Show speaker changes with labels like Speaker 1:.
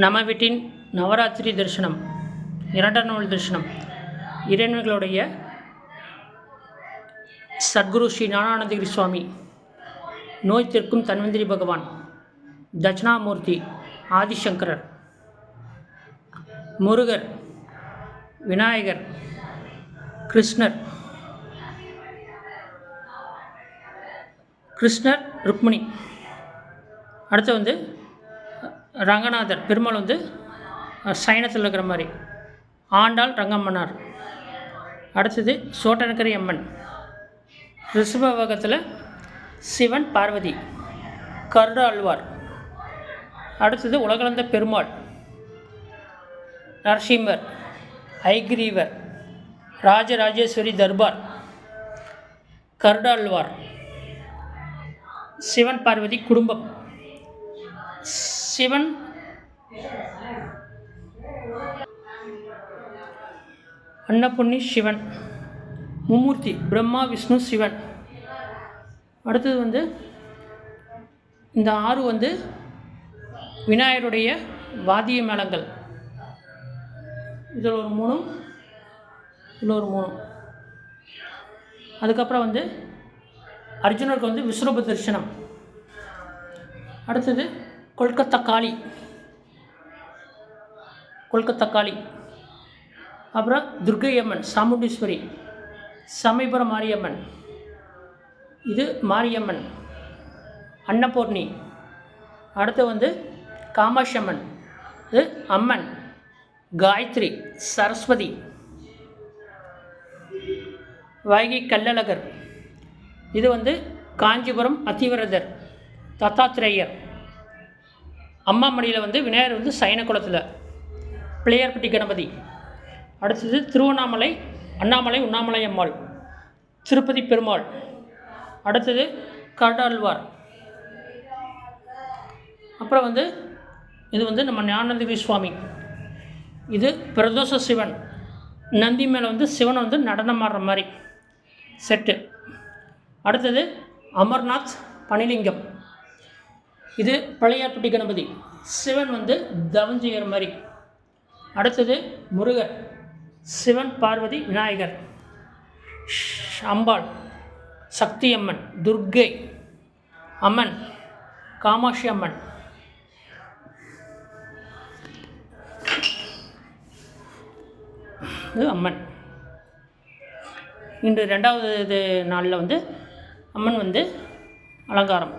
Speaker 1: நம்ம வீட்டின் நவராத்திரி தரிசனம் இரண்டாம் நாள் தரிசனம். இறைவர்களுடைய சத்குரு ஸ்ரீ ஞானானந்தகிரி சுவாமி நோய் தீர்க்கும் தன்வந்திரி பகவான் தட்சிணாமூர்த்தி ஆதிசங்கரர் முருகர் விநாயகர் கிருஷ்ணர் கிருஷ்ணர் ருக்மிணி. அடுத்து வந்து ரங்கநாதர். பெருமாள் வந்து சைனத்தில் இருக்கிற மாதிரி. ஆண்டாள் ரங்கம்மனார். அடுத்தது சோட்டனக்கரி அம்மன். ரிஷபவகத்தில் சிவன் பார்வதி கருட அழ்வார் அடுத்தது உலகளந்த பெருமாள் நரசிம்மர் ஐகிரீவர் ராஜராஜேஸ்வரி தர்பார் கருடாழ்வார் சிவன் பார்வதி குடும்பம். சிவன். அன்னபுண்ணி சிவன். மும்மூர்த்தி பிரம்மா விஷ்ணு சிவன். அடுத்தது வந்து இந்த ஆறு வந்து விநாயகருடைய வாத்திய மேளங்கள். இதில் ஒரு மூணும் இதில் ஒரு மூணும். அதுக்கப்புறம் வந்து அர்ஜுனருக்கு வந்து விஸ்வரூப தரிசனம். அடுத்தது கொல்கத்தா காளி கொல்கத்தா காளி அப்புறம் துர்க்கை அம்மன் சாமுண்டீஸ்வரி சமயபுரம் மாரியம்மன். இது மாரியம்மன். அன்னபூர்ணி. அடுத்து வந்து காமாட்சி அம்மன் இது அம்மன். காயத்ரி சரஸ்வதி. வைகை கல்லழகர் இது வந்து காஞ்சிபுரம் அத்திவரதர் தத்தாத்திரேயர் அம்மா மடியில் வந்து விநாயகர் வந்து சைன பிள்ளையார்பட்டி கணபதி. அடுத்தது திருவண்ணாமலை அண்ணாமலை உண்ணாமலை அம்மாள். திருப்பதி பெருமாள். அடுத்தது கடல்வார் அப்புறம் வந்து இது வந்து நம்ம ஞானதேவி சுவாமி. இது பிரதோஷ சிவன். நந்தி மேலே வந்து சிவனை வந்து நடனம் ஆடுற மாதிரி. செட்டு. அடுத்தது அமர்நாத் பனிலிங்கம் இது பழையாற்பட்டி கணபதி. சிவன் வந்து தவஞ்சியர் மாதிரி. அடுத்தது முருகர். சிவன் பார்வதி விநாயகர். அம்பாள் சக்தி அம்மன் துர்க்கை அம்மன் காமாட்சி அம்மன். இது அம்மன். இன்று ரெண்டாவது இது நாளில் வந்து அம்மன் வந்து அலங்காரம்.